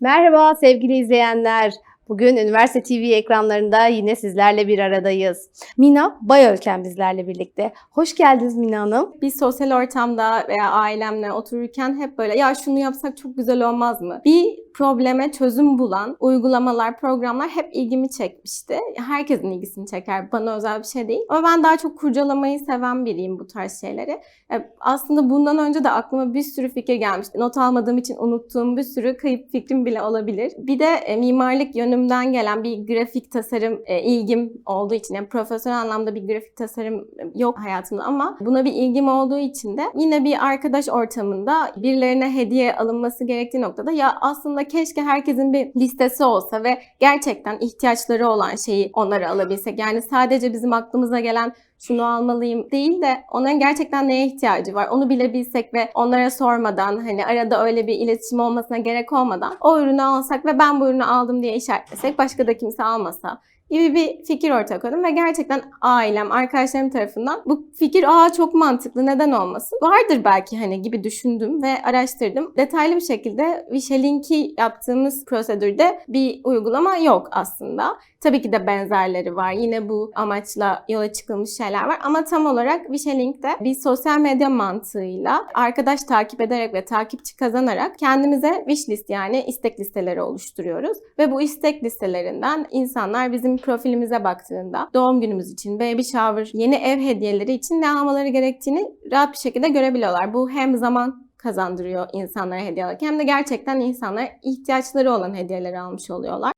Merhaba sevgili izleyenler. Bugün Üniversite TV ekranlarında yine sizlerle bir aradayız. Mina Bayölken bizlerle birlikte. Hoş geldiniz Mina Hanım. Bir sosyal ortamda veya ailemle otururken hep böyle ya şunu yapsak çok güzel olmaz mı? Bir probleme çözüm bulan uygulamalar, programlar hep ilgimi çekmişti. Herkesin ilgisini çeker. Bana özel bir şey değil. Ama ben daha çok kurcalamayı seven biriyim bu tarz şeyleri. E, Aslında bundan önce de aklıma bir sürü fikir gelmişti. Not almadığım için unuttuğum bir sürü kayıp fikrim bile olabilir. Bir de e, mimarlık yönümden gelen bir grafik tasarım e, ilgim olduğu için yani profesyonel anlamda bir grafik tasarım yok hayatımda ama buna bir ilgim olduğu için de yine bir arkadaş ortamında birilerine hediye alınması gerektiği noktada ya aslında keşke herkesin bir listesi olsa ve gerçekten ihtiyaçları olan şeyi onlara alabilsek. Yani sadece bizim aklımıza gelen şunu almalıyım değil de onların gerçekten neye ihtiyacı var onu bilebilsek ve onlara sormadan hani arada öyle bir iletişim olmasına gerek olmadan o ürünü alsak ve ben bu ürünü aldım diye işaretlesek başka da kimse almasa gibi bir fikir ortaya koydum ve gerçekten ailem, arkadaşlarım tarafından bu fikir aa çok mantıklı neden olmasın? Vardır belki hani gibi düşündüm ve araştırdım. Detaylı bir şekilde Wishlink yaptığımız prosedürde bir uygulama yok aslında. Tabii ki de benzerleri var. Yine bu amaçla yola çıkılmış şeyler var. Ama tam olarak Wishlink de bir sosyal medya mantığıyla arkadaş takip ederek ve takipçi kazanarak kendimize wishlist yani istek listeleri oluşturuyoruz. Ve bu istek listelerinden insanlar bizim profilimize baktığında doğum günümüz için, baby shower, yeni ev hediyeleri için ne almaları gerektiğini rahat bir şekilde görebiliyorlar. Bu hem zaman kazandırıyor insanlara hediye alırken hem de gerçekten insanlara ihtiyaçları olan hediyeleri almış oluyorlar.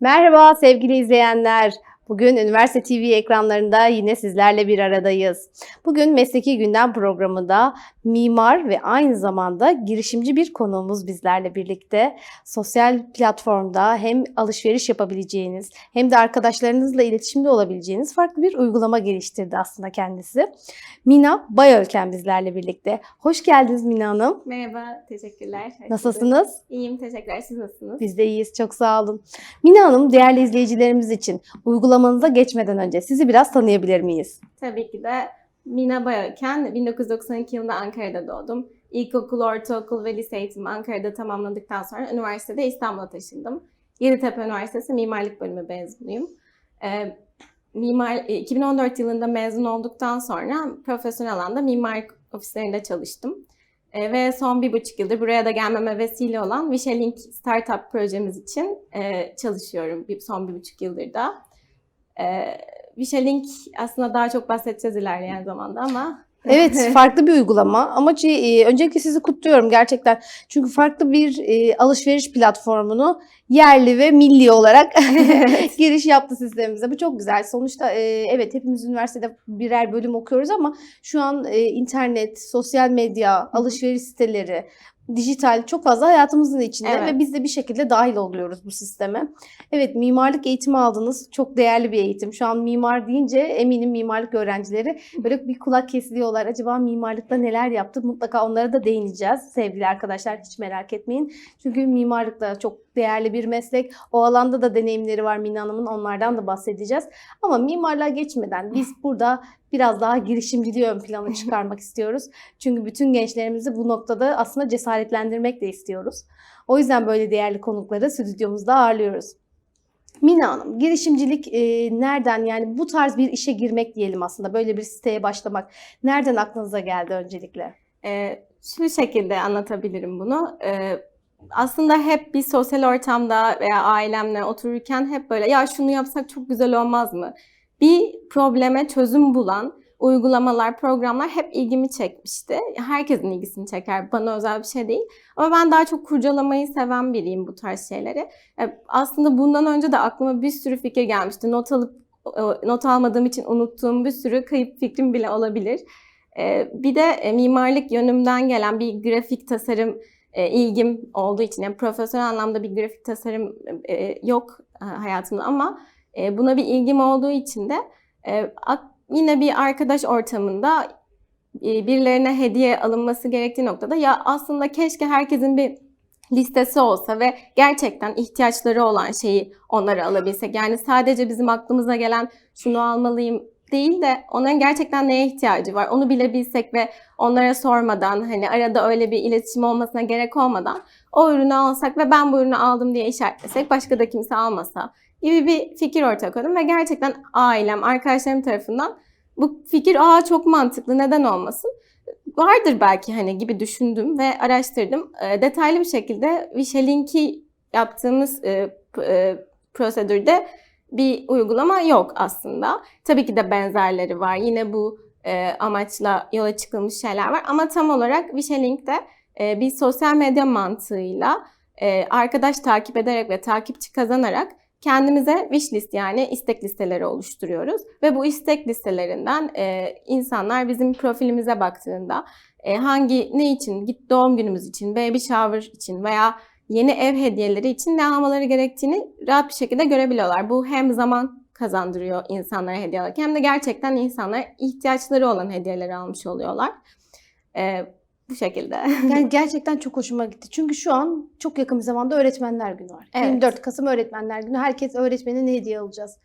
Merhaba sevgili izleyenler. Bugün Üniversite TV ekranlarında yine sizlerle bir aradayız. Bugün Mesleki Gündem programında mimar ve aynı zamanda girişimci bir konuğumuz bizlerle birlikte. Sosyal platformda hem alışveriş yapabileceğiniz hem de arkadaşlarınızla iletişimde olabileceğiniz farklı bir uygulama geliştirdi aslında kendisi. Mina Bayölken bizlerle birlikte. Hoş geldiniz Mina Hanım. Merhaba, teşekkürler. Nasılsınız? İyiyim, teşekkürler. Siz nasılsınız? Biz de iyiyiz. Çok sağ olun. Mina Hanım, değerli izleyicilerimiz için uygulamanıza geçmeden önce sizi biraz tanıyabilir miyiz? Tabii ki de Mina Bayöken, 1992 yılında Ankara'da doğdum. İlkokul, ortaokul ve lise eğitimi Ankara'da tamamladıktan sonra üniversitede İstanbul'a taşındım. Yeditepe Üniversitesi Mimarlık Bölümü mezunuyum. Ee, mimar, e, 2014 yılında mezun olduktan sonra profesyonel alanda mimarlık ofislerinde çalıştım. Ee, ve son bir buçuk yıldır buraya da gelmeme vesile olan Wishlink Startup projemiz için e, çalışıyorum bir, son bir buçuk yıldır da. Ee, Wishlink aslında daha çok bahsedeceğiz ilerleyen zamanda ama Evet, farklı bir uygulama ama ce- e, öncelikle sizi kutluyorum gerçekten. Çünkü farklı bir e, alışveriş platformunu yerli ve milli olarak giriş yaptı sistemimize. Bu çok güzel. Sonuçta e, evet hepimiz üniversitede birer bölüm okuyoruz ama şu an e, internet, sosyal medya, alışveriş siteleri, dijital çok fazla hayatımızın içinde Evet. ve biz de bir şekilde dahil oluyoruz bu sisteme. Evet mimarlık eğitimi aldınız. Çok değerli bir eğitim. Şu an mimar deyince eminim mimarlık öğrencileri böyle bir kulak kesiliyorlar. Acaba mimarlıkta neler yaptı? Mutlaka onlara da değineceğiz sevgili arkadaşlar. Hiç merak etmeyin. Çünkü mimarlık da çok değerli bir meslek. O alanda da deneyimleri var Mina Hanım'ın. Onlardan da bahsedeceğiz. Ama mimarlığa geçmeden biz burada biraz daha girişimciliği ön plana çıkarmak istiyoruz. Çünkü bütün gençlerimizi bu noktada aslında cesaretlendirmek de istiyoruz. O yüzden böyle değerli konukları stüdyomuzda ağırlıyoruz. Mina Hanım, girişimcilik e, nereden yani bu tarz bir işe girmek diyelim aslında böyle bir siteye başlamak nereden aklınıza geldi öncelikle? Ee, şu şekilde anlatabilirim bunu. Ee, aslında hep bir sosyal ortamda veya ailemle otururken hep böyle ya şunu yapsak çok güzel olmaz mı? Bir probleme çözüm bulan uygulamalar, programlar hep ilgimi çekmişti. Herkesin ilgisini çeker. Bana özel bir şey değil. Ama ben daha çok kurcalamayı seven biriyim bu tarz şeyleri. Ee, Aslında bundan önce de aklıma bir sürü fikir gelmişti. Not alıp e, not almadığım için unuttuğum bir sürü kayıp fikrim bile olabilir. Ee, Bir de e, mimarlık yönümden gelen bir grafik tasarım e, ilgim olduğu için yani profesyonel anlamda bir grafik tasarım e, yok e, hayatımda ama e, buna bir ilgim olduğu için de e, yine bir arkadaş ortamında e, birilerine hediye alınması gerektiği noktada ya aslında keşke herkesin bir listesi olsa ve gerçekten ihtiyaçları olan şeyi onlara alabilsek. Yani sadece bizim aklımıza gelen şunu almalıyım değil de onların gerçekten neye ihtiyacı var onu bilebilsek ve onlara sormadan hani arada öyle bir iletişim olmasına gerek olmadan o ürünü alsak ve ben bu ürünü aldım diye işaretlesek başka da kimse almasa gibi bir fikir ortaya koydum ve gerçekten ailem, arkadaşlarım tarafından bu fikir aa çok mantıklı neden olmasın vardır belki hani gibi düşündüm ve araştırdım. E, detaylı bir şekilde Vishalink'i yaptığımız e, e, prosedürde bir uygulama yok aslında. Tabii ki de benzerleri var. Yine bu e, amaçla yola çıkılmış şeyler var. Ama tam olarak Vishalink'te e, bir sosyal medya mantığıyla e, arkadaş takip ederek ve takipçi kazanarak kendimize wishlist yani istek listeleri oluşturuyoruz. Ve bu istek listelerinden e, insanlar bizim profilimize baktığında e, hangi ne için, git doğum günümüz için, baby shower için veya yeni ev hediyeleri için ne almaları gerektiğini rahat bir şekilde görebiliyorlar. Bu hem zaman kazandırıyor insanlara hediye alırken hem de gerçekten insanlara ihtiyaçları olan hediyeleri almış oluyorlar. E, bu şekilde. Yani gerçekten çok hoşuma gitti. Çünkü şu an çok yakın bir zamanda Öğretmenler Günü var. Evet. 24 Kasım Öğretmenler Günü. Herkes öğretmenine ne hediye alacağız?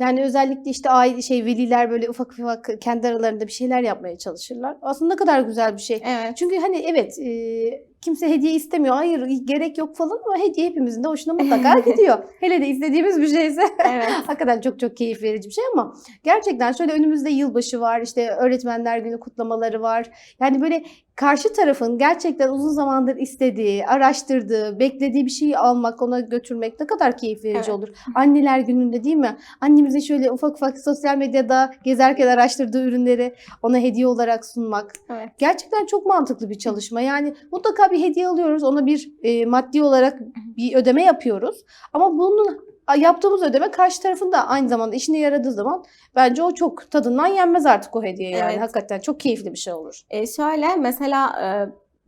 Yani özellikle işte aile şey veliler böyle ufak ufak kendi aralarında bir şeyler yapmaya çalışırlar. Aslında ne kadar güzel bir şey. Evet. Çünkü hani evet e, kimse hediye istemiyor. Hayır gerek yok falan ama hediye hepimizin de hoşuna mutlaka gidiyor. Hele de istediğimiz bir şeyse. Evet. Hakikaten çok çok keyif verici bir şey ama gerçekten şöyle önümüzde yılbaşı var, işte öğretmenler günü kutlamaları var. Yani böyle karşı tarafın gerçekten uzun zamandır istediği, araştırdığı, beklediği bir şeyi almak, ona götürmek ne kadar keyif verici Evet. olur. Anneler gününde değil mi? Annemizin şöyle ufak ufak sosyal medyada gezerken araştırdığı ürünleri ona hediye olarak sunmak. Evet. Gerçekten çok mantıklı bir çalışma. Yani mutlaka bir hediye alıyoruz. Ona bir e, maddi olarak bir ödeme yapıyoruz. Ama bunun yaptığımız ödeme karşı tarafın da aynı zamanda işine yaradığı zaman bence o çok tadından yenmez artık o hediye yani. Evet. Hakikaten çok keyifli bir şey olur. E, şöyle mesela e,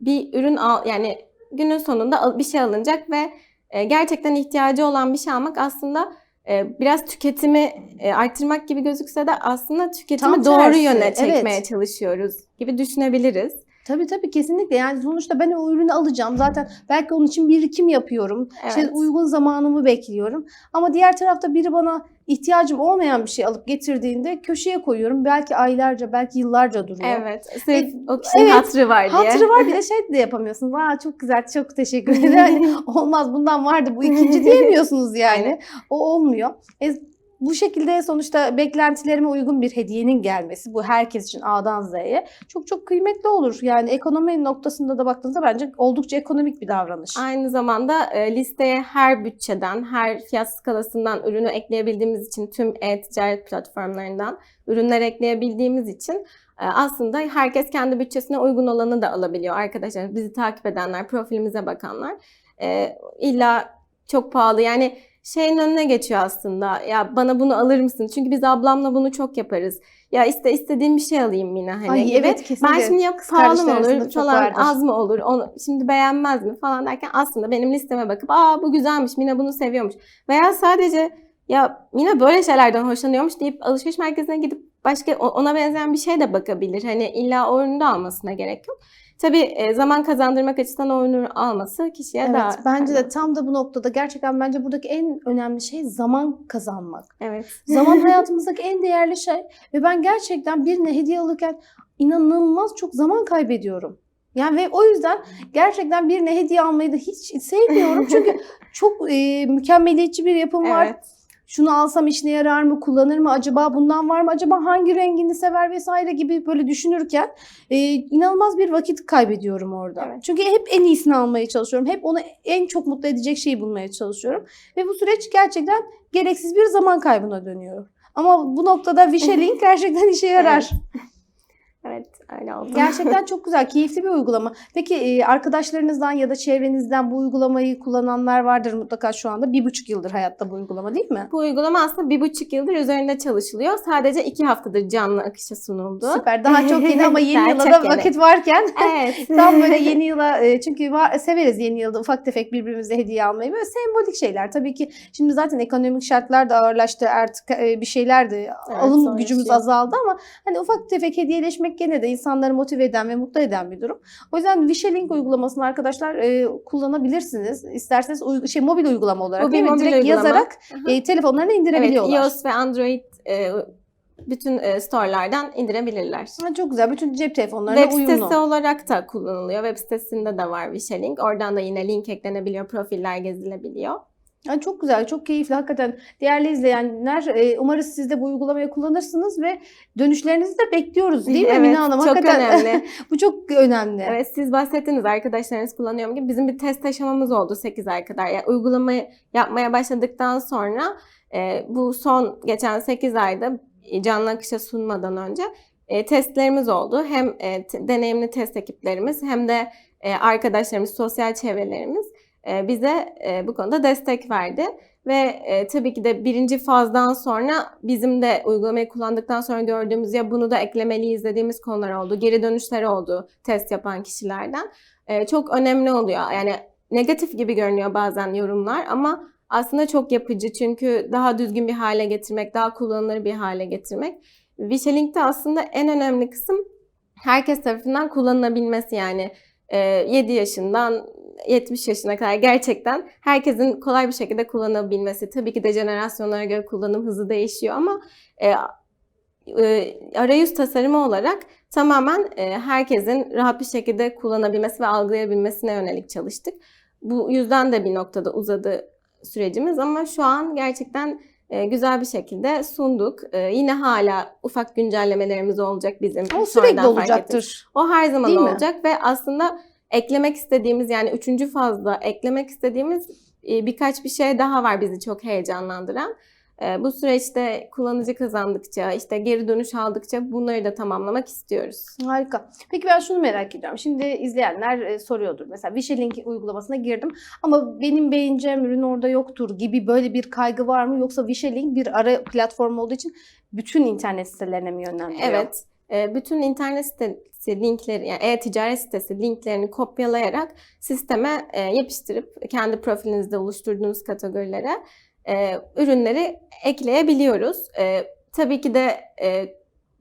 bir ürün al yani günün sonunda bir şey alınacak ve e, gerçekten ihtiyacı olan bir şey almak aslında e, biraz tüketimi e, arttırmak gibi gözükse de aslında tüketimi Tam doğru tersi, yöne evet. çekmeye çalışıyoruz gibi düşünebiliriz. Tabii tabii kesinlikle. Yani sonuçta ben o ürünü alacağım. Zaten belki onun için birikim yapıyorum. İşte Evet. uygun zamanımı bekliyorum. Ama diğer tarafta biri bana ihtiyacım olmayan bir şey alıp getirdiğinde köşeye koyuyorum. Belki aylarca, belki yıllarca duruyor. Evet. Sırf o kişinin evet. hatırı var diye. Hatırı var bir de şey de yapamıyorsunuz. Aa çok güzel, çok teşekkür ederim. Olmaz bundan vardı bu ikinci diyemiyorsunuz yani. O olmuyor. E, bu şekilde sonuçta beklentilerime uygun bir hediyenin gelmesi bu herkes için A'dan Z'ye çok çok kıymetli olur. Yani ekonomi noktasında da baktığınızda bence oldukça ekonomik bir davranış. Aynı zamanda e, listeye her bütçeden, her fiyat skalasından ürünü ekleyebildiğimiz için tüm e-ticaret platformlarından ürünler ekleyebildiğimiz için e, aslında herkes kendi bütçesine uygun olanı da alabiliyor. Arkadaşlar bizi takip edenler, profilimize bakanlar e, illa çok pahalı yani şeyin önüne geçiyor aslında. Ya bana bunu alır mısın? Çünkü biz ablamla bunu çok yaparız. Ya iste istediğim bir şey alayım Mina hani Ay gibi. evet kesinlikle. Ben şimdi ya Kız pahalı mı olur falan vardır. az mı olur onu şimdi beğenmez mi falan derken aslında benim listeme bakıp aa bu güzelmiş Mina bunu seviyormuş veya sadece ya Mina böyle şeylerden hoşlanıyormuş deyip alışveriş merkezine gidip başka ona benzeyen bir şey de bakabilir. Hani illa o ürünü de almasına gerek yok. Tabii e, zaman kazandırmak açısından o ürünü alması kişiye Evet, daha bence de tam da bu noktada gerçekten bence buradaki en önemli şey zaman kazanmak. evet. Zaman hayatımızdaki en değerli şey ve ben gerçekten birine hediye alırken inanılmaz çok zaman kaybediyorum. Yani ve o yüzden gerçekten birine hediye almayı da hiç sevmiyorum. Çünkü çok e, mükemmeliyetçi bir yapım var. Şunu alsam işine yarar mı, kullanır mı, acaba bundan var mı, acaba hangi rengini sever vesaire gibi böyle düşünürken e, inanılmaz bir vakit kaybediyorum orada. Evet. Çünkü hep en iyisini almaya çalışıyorum. Hep onu en çok mutlu edecek şeyi bulmaya çalışıyorum. Ve bu süreç gerçekten gereksiz bir zaman kaybına dönüyor. Ama bu noktada Vishalink gerçekten işe yarar. Evet öyle oldu. Gerçekten çok güzel, keyifli bir uygulama. Peki e, arkadaşlarınızdan ya da çevrenizden bu uygulamayı kullananlar vardır mutlaka şu anda. Bir buçuk yıldır hayatta bu uygulama değil mi? Bu uygulama aslında bir buçuk yıldır üzerinde çalışılıyor. Sadece iki haftadır canlı akışa sunuldu. Süper. Daha çok yeni ama yeni yıla da vakit varken Evet. tam böyle yeni yıla e, çünkü var, severiz yeni yılda ufak tefek birbirimize hediye almayı. Böyle sembolik şeyler. Tabii ki şimdi zaten ekonomik şartlar da ağırlaştı. Artık e, bir şeyler de alım zorlaşıyor. gücümüz azaldı ama hani ufak tefek hediyeleşmek gene de insanları motive eden ve mutlu eden bir durum. O yüzden Wishlink uygulamasını arkadaşlar e, kullanabilirsiniz. İsterseniz uy- şey mobil uygulama olarak değil mi? mobil Direkt uygulama. yazarak Aha. e, telefonlarına Evet, indirebiliyorlar. iOS ve Android e, bütün e, storelardan indirebilirler. Ha, çok güzel. Bütün cep telefonlarına Web uyumlu. sitesi olarak da kullanılıyor. Web sitesinde de var Wishlink. Oradan da yine link eklenebiliyor, profiller gezilebiliyor. Yani çok güzel, çok keyifli. Hakikaten değerli izleyenler e, umarız siz de bu uygulamayı kullanırsınız ve dönüşlerinizi de bekliyoruz değil mi evet, Emine Hanım? çok Hakikaten önemli. bu çok önemli. Evet siz bahsettiniz arkadaşlarınız kullanıyor mu gibi. Bizim bir test aşamamız oldu 8 ay kadar. Yani uygulamayı yapmaya başladıktan sonra e, bu son geçen 8 ayda canlı akışa sunmadan önce e, testlerimiz oldu. Hem e, deneyimli test ekiplerimiz hem de e, arkadaşlarımız, sosyal çevrelerimiz bize e, bu konuda destek verdi. Ve e, tabii ki de birinci fazdan sonra bizim de uygulamayı kullandıktan sonra gördüğümüz ya bunu da eklemeliyiz dediğimiz konular oldu. Geri dönüşler oldu test yapan kişilerden. E, çok önemli oluyor. Yani negatif gibi görünüyor bazen yorumlar ama aslında çok yapıcı çünkü daha düzgün bir hale getirmek, daha kullanılır bir hale getirmek. Wishlink'te aslında en önemli kısım herkes tarafından kullanılabilmesi yani e, 7 yaşından 70 yaşına kadar gerçekten herkesin kolay bir şekilde kullanabilmesi. Tabii ki de jenerasyonlara göre kullanım hızı değişiyor ama e, e, arayüz tasarımı olarak tamamen e, herkesin rahat bir şekilde kullanabilmesi ve algılayabilmesine yönelik çalıştık. Bu yüzden de bir noktada uzadı sürecimiz ama şu an gerçekten e, güzel bir şekilde sunduk. E, yine hala ufak güncellemelerimiz olacak bizim. O sürekli olacaktır. O her zaman Değil mi? olacak ve aslında eklemek istediğimiz yani üçüncü fazla eklemek istediğimiz e, birkaç bir şey daha var bizi çok heyecanlandıran. E, Bu süreçte kullanıcı kazandıkça, işte geri dönüş aldıkça bunları da tamamlamak istiyoruz. Harika. Peki ben şunu merak ediyorum. Şimdi izleyenler e, soruyordur. Mesela Wishlink uygulamasına girdim ama benim beğeneceğim ürün orada yoktur gibi böyle bir kaygı var mı? Yoksa Wishlink bir ara platform olduğu için bütün internet sitelerine mi yönlendiriyor? Evet. E, Bütün internet sitesi linkleri, yani e-ticaret sitesi linklerini kopyalayarak sisteme e, yapıştırıp kendi profilinizde oluşturduğunuz kategorilere e, ürünleri ekleyebiliyoruz. E, tabii ki de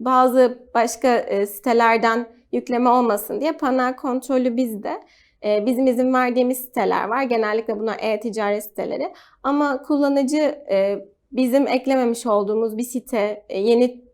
bazı başka sitelerden yükleme olmasın diye panel kontrolü bizde. Bizim izin verdiğimiz siteler var. Genellikle bunlar e-ticaret siteleri. Ama kullanıcı bizim eklememiş olduğumuz bir site, yeni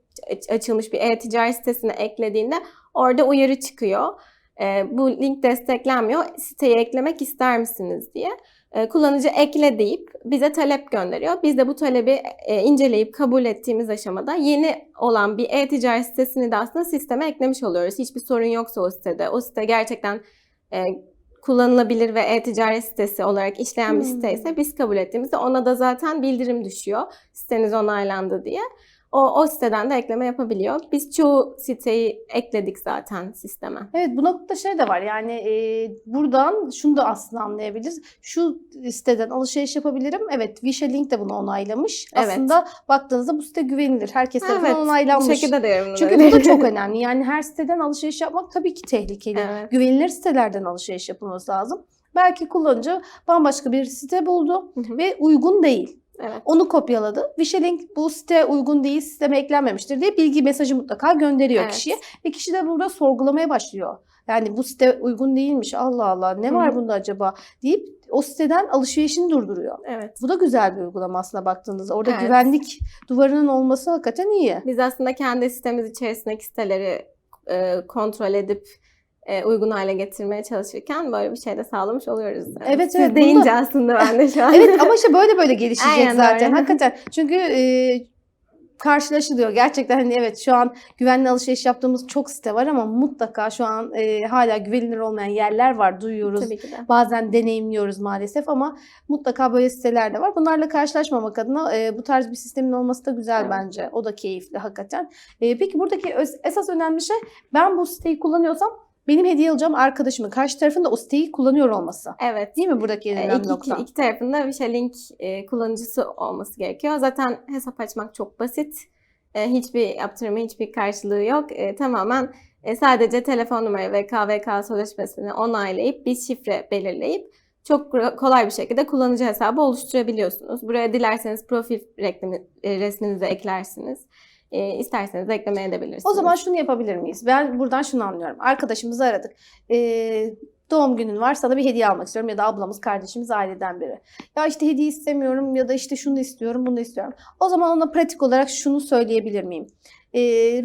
açılmış bir e-ticaret sitesine eklediğinde orada uyarı çıkıyor. E, bu link desteklenmiyor. Siteyi eklemek ister misiniz diye. E, kullanıcı ekle deyip bize talep gönderiyor. Biz de bu talebi e, inceleyip kabul ettiğimiz aşamada yeni olan bir e-ticaret sitesini de aslında sisteme eklemiş oluyoruz. Hiçbir sorun yoksa o sitede. O site gerçekten e, kullanılabilir ve e-ticaret sitesi olarak işleyen bir Hmm. site ise biz kabul ettiğimizde ona da zaten bildirim düşüyor. Siteniz onaylandı diye. O, o siteden de ekleme yapabiliyor. Biz çoğu siteyi ekledik zaten sisteme. Evet bu noktada şey de var yani e, buradan şunu da aslında anlayabiliriz. Şu siteden alışveriş yapabilirim. Evet Wishlink de bunu onaylamış. Evet. Aslında baktığınızda bu site güvenilir. Herkes tarafından Evet, Bu onaylanmış. şekilde de Çünkü bu da çok önemli. Yani her siteden alışveriş yapmak tabii ki tehlikeli. Evet. Güvenilir sitelerden alışveriş yapılması lazım. Belki kullanıcı bambaşka bir site buldu Hı hı. ve uygun değil. Evet. Onu kopyaladı. Wishlink bu site uygun değil, sisteme eklenmemiştir diye bilgi mesajı mutlaka gönderiyor Evet. kişiye. Ve kişi de burada sorgulamaya başlıyor. Yani bu site uygun değilmiş. Allah Allah ne Hı var bunda acaba deyip o siteden alışverişini durduruyor. Evet. Bu da güzel bir uygulama aslında baktığınızda. Orada Evet. güvenlik duvarının olması hakikaten iyi. Biz aslında kendi sitemiz içerisindeki siteleri e, kontrol edip e, uygun hale getirmeye çalışırken böyle bir şey de sağlamış oluyoruz. Yani Evet, Siz evet, bunu deyince da- aslında ben de şu an. Evet ama işte böyle böyle gelişecek Aynen zaten öyle. hakikaten. Çünkü e, karşılaşılıyor. Gerçekten hani evet şu an güvenli alışveriş yaptığımız çok site var ama mutlaka şu an e, hala güvenilir olmayan yerler var duyuyoruz. Tabii ki de. Bazen deneyimliyoruz maalesef ama mutlaka böyle siteler de var. Bunlarla karşılaşmamak adına e, bu tarz bir sistemin olması da güzel Evet. bence. O da keyifli hakikaten. E, peki buradaki öz- esas önemli şey ben bu siteyi kullanıyorsam benim hediye alacağım arkadaşımın karşı tarafın da o siteyi kullanıyor olması. Evet. Değil mi buradaki en E, önemli iki, nokta? iki, tarafında bir şey link e, kullanıcısı olması gerekiyor. Zaten hesap açmak çok basit. E, hiçbir yaptırımı, hiçbir karşılığı yok. E, tamamen e, sadece telefon numara ve KVK sözleşmesini onaylayıp bir şifre belirleyip çok kolay bir şekilde kullanıcı hesabı oluşturabiliyorsunuz. Buraya dilerseniz profil e, resminizi eklersiniz. E, isterseniz ekleme edebilirsiniz. O zaman şunu yapabilir miyiz? Ben buradan şunu anlıyorum. Arkadaşımızı aradık. Ee, doğum günün var sana bir hediye almak istiyorum ya da ablamız, kardeşimiz, aileden biri. Ya işte hediye istemiyorum ya da işte şunu istiyorum, bunu istiyorum. O zaman ona pratik olarak şunu söyleyebilir miyim?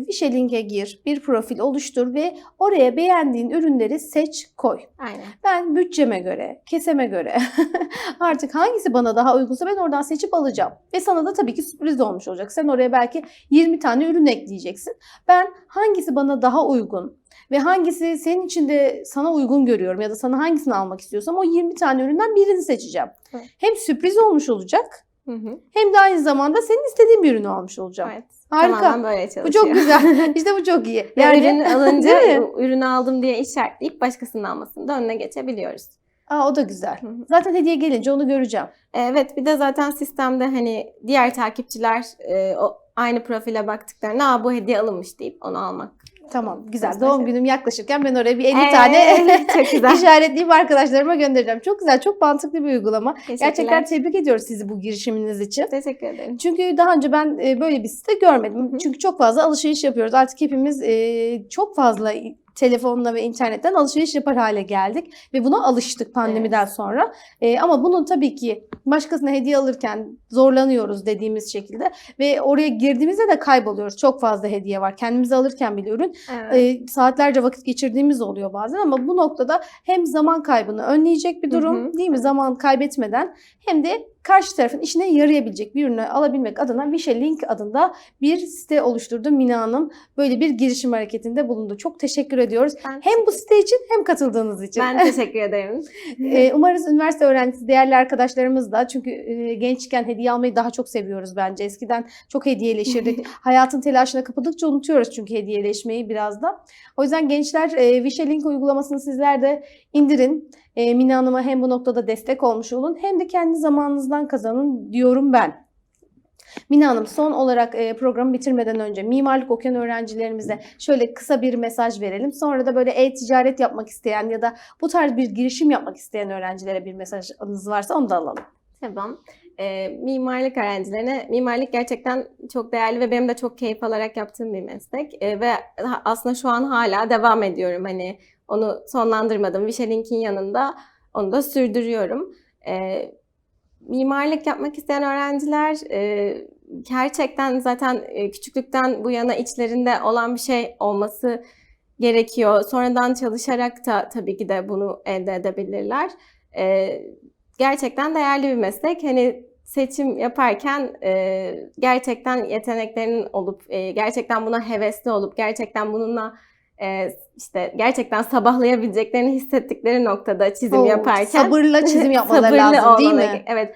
Vişe Link'e gir, bir profil oluştur ve oraya beğendiğin ürünleri seç, koy. Aynen. Ben bütçeme göre, keseme göre artık hangisi bana daha uygunsa ben oradan seçip alacağım. Ve sana da tabii ki sürpriz olmuş olacak. Sen oraya belki 20 tane ürün ekleyeceksin. Ben hangisi bana daha uygun ve hangisi senin için de sana uygun görüyorum ya da sana hangisini almak istiyorsam o 20 tane üründen birini seçeceğim. Evet. Hem sürpriz olmuş olacak Hı hı. hem de aynı zamanda senin istediğin bir ürünü almış olacağım. Evet. Harika. Tamamen böyle çalışıyor. Bu çok güzel. İşte bu çok iyi. Ve ürünü alınca ürünü aldım diye işaretleyip başkasının almasını da önüne geçebiliyoruz. Aa, o da güzel. Zaten hediye gelince onu göreceğim. Evet bir de zaten sistemde hani diğer takipçiler e, o aynı profile baktıklarında Aa, bu hediye alınmış deyip onu almak. Tamam güzel. Doğum günüm yaklaşırken ben oraya bir 50 Ee, tane çok güzel. işaretleyip arkadaşlarıma göndereceğim. Çok güzel, çok mantıklı bir uygulama. Gerçekten tebrik ediyoruz sizi bu girişiminiz için. Teşekkür ederim. Çünkü daha önce ben e, böyle bir site görmedim. Hı hı. Çünkü çok fazla alışveriş yapıyoruz. Artık hepimiz e, çok fazla telefonla ve internetten alışveriş yapar hale geldik ve buna alıştık pandemiden sonra. E, ama bunun tabii ki başkasına hediye alırken zorlanıyoruz dediğimiz şekilde ve oraya girdiğimizde de kayboluyoruz. Çok fazla hediye var. Kendimize alırken bile ürün Evet. e, saatlerce vakit geçirdiğimiz oluyor bazen ama bu noktada hem zaman kaybını önleyecek bir durum Hı hı. değil mi? Zaman kaybetmeden hem de karşı tarafın işine yarayabilecek bir ürünü alabilmek adına Vişe Link adında bir site oluşturdu Mina Hanım. Böyle bir girişim hareketinde bulundu. Çok teşekkür ediyoruz. Ben, Hem bu site için hem katıldığınız için. ben teşekkür ederim. Ee, umarız üniversite öğrencisi değerli arkadaşlarımız da çünkü e, gençken hediye almayı daha çok seviyoruz bence. Eskiden çok hediyeleşirdik. Hayatın telaşına kapıldıkça unutuyoruz çünkü hediyeleşmeyi biraz da. O yüzden gençler Vişe Link uygulamasını sizler de indirin. E, Mina Hanım'a hem bu noktada destek olmuş olun hem de kendi zamanınızdan kazanın diyorum ben. Mina Hanım son olarak e, programı bitirmeden önce mimarlık okuyan öğrencilerimize şöyle kısa bir mesaj verelim. Sonra da böyle e-ticaret yapmak isteyen ya da bu tarz bir girişim yapmak isteyen öğrencilere bir mesajınız varsa onu da alalım. Tamam. Ee, mimarlık öğrencilerine, mimarlık gerçekten çok değerli ve benim de çok keyif alarak yaptığım bir meslek. Ee, ve aslında şu an hala devam ediyorum. Hani onu sonlandırmadım. Vişelink'in yanında onu da sürdürüyorum. Ee, mimarlık yapmak isteyen öğrenciler e, gerçekten zaten e, küçüklükten bu yana içlerinde olan bir şey olması gerekiyor. Sonradan çalışarak da tabii ki de bunu elde edebilirler. Ee, gerçekten değerli bir meslek. Hani seçim yaparken e, gerçekten yeteneklerinin olup, e, gerçekten buna hevesli olup, gerçekten bununla e, işte gerçekten sabahlayabileceklerini hissettikleri noktada çizim Oo, yaparken sabırla çizim yapmaları sabırlı lazım değil olmaları- mi? Evet.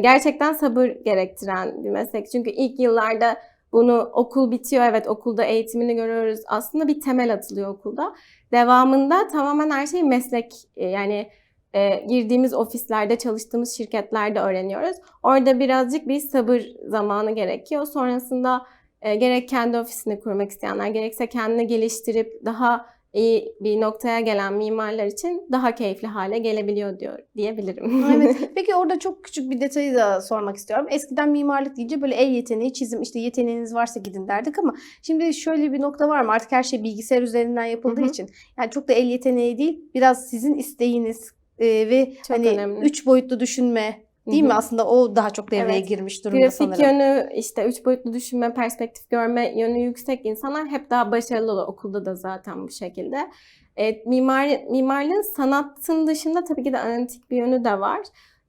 Gerçekten sabır gerektiren bir meslek. Çünkü ilk yıllarda bunu okul bitiyor. Evet okulda eğitimini görüyoruz. Aslında bir temel atılıyor okulda. Devamında tamamen her şey meslek yani e, girdiğimiz ofislerde, çalıştığımız şirketlerde öğreniyoruz. Orada birazcık bir sabır zamanı gerekiyor. Sonrasında e, gerek kendi ofisini kurmak isteyenler, gerekse kendini geliştirip daha iyi bir noktaya gelen mimarlar için daha keyifli hale gelebiliyor diyor diyebilirim. evet. Peki orada çok küçük bir detayı da sormak istiyorum. Eskiden mimarlık deyince böyle el yeteneği, çizim işte yeteneğiniz varsa gidin derdik ama şimdi şöyle bir nokta var mı? Artık her şey bilgisayar üzerinden yapıldığı Hı hı. için yani çok da el yeteneği değil, biraz sizin isteğiniz e, ve Çok hani önemli. üç boyutlu düşünme değil mi? Aslında o daha çok devreye Evet. girmiş durumda Grafik sanırım. yönü, işte üç boyutlu düşünme, perspektif görme yönü yüksek insanlar hep daha başarılı oluyor. Okulda da zaten bu şekilde. Evet, mimar, mimarlığın sanatın dışında tabii ki de analitik bir yönü de var.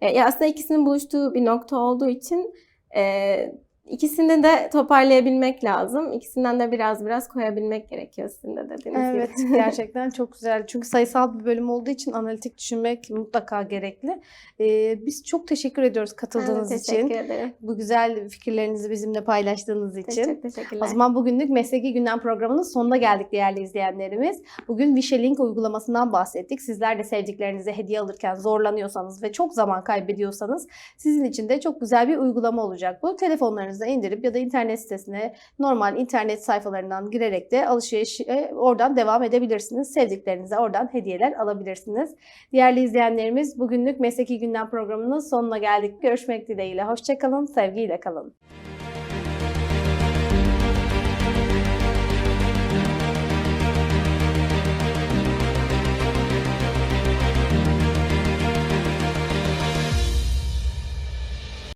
E, ya aslında ikisinin buluştuğu bir nokta olduğu için e, ikisini de toparlayabilmek lazım. İkisinden de biraz biraz koyabilmek gerekiyor sizin de dediğiniz Evet gibi. gerçekten çok güzel. Çünkü sayısal bir bölüm olduğu için analitik düşünmek mutlaka gerekli. Ee, biz çok teşekkür ediyoruz katıldığınız teşekkür için. ederim. Bu güzel fikirlerinizi bizimle paylaştığınız için. Çok teşekkürler. O zaman bugünlük Mesleki Gündem programının sonuna geldik değerli izleyenlerimiz. Bugün Vişe Link uygulamasından bahsettik. Sizler de sevdiklerinize hediye alırken zorlanıyorsanız ve çok zaman kaybediyorsanız sizin için de çok güzel bir uygulama olacak bu. Telefonlarınıza indirip ya da internet sitesine normal internet sayfalarından girerek de alışverişe oradan devam edebilirsiniz. Sevdiklerinize oradan hediyeler alabilirsiniz. Değerli izleyenlerimiz bugünlük Mesleki Gündem programının sonuna geldik. Görüşmek dileğiyle. Hoşçakalın, sevgiyle kalın.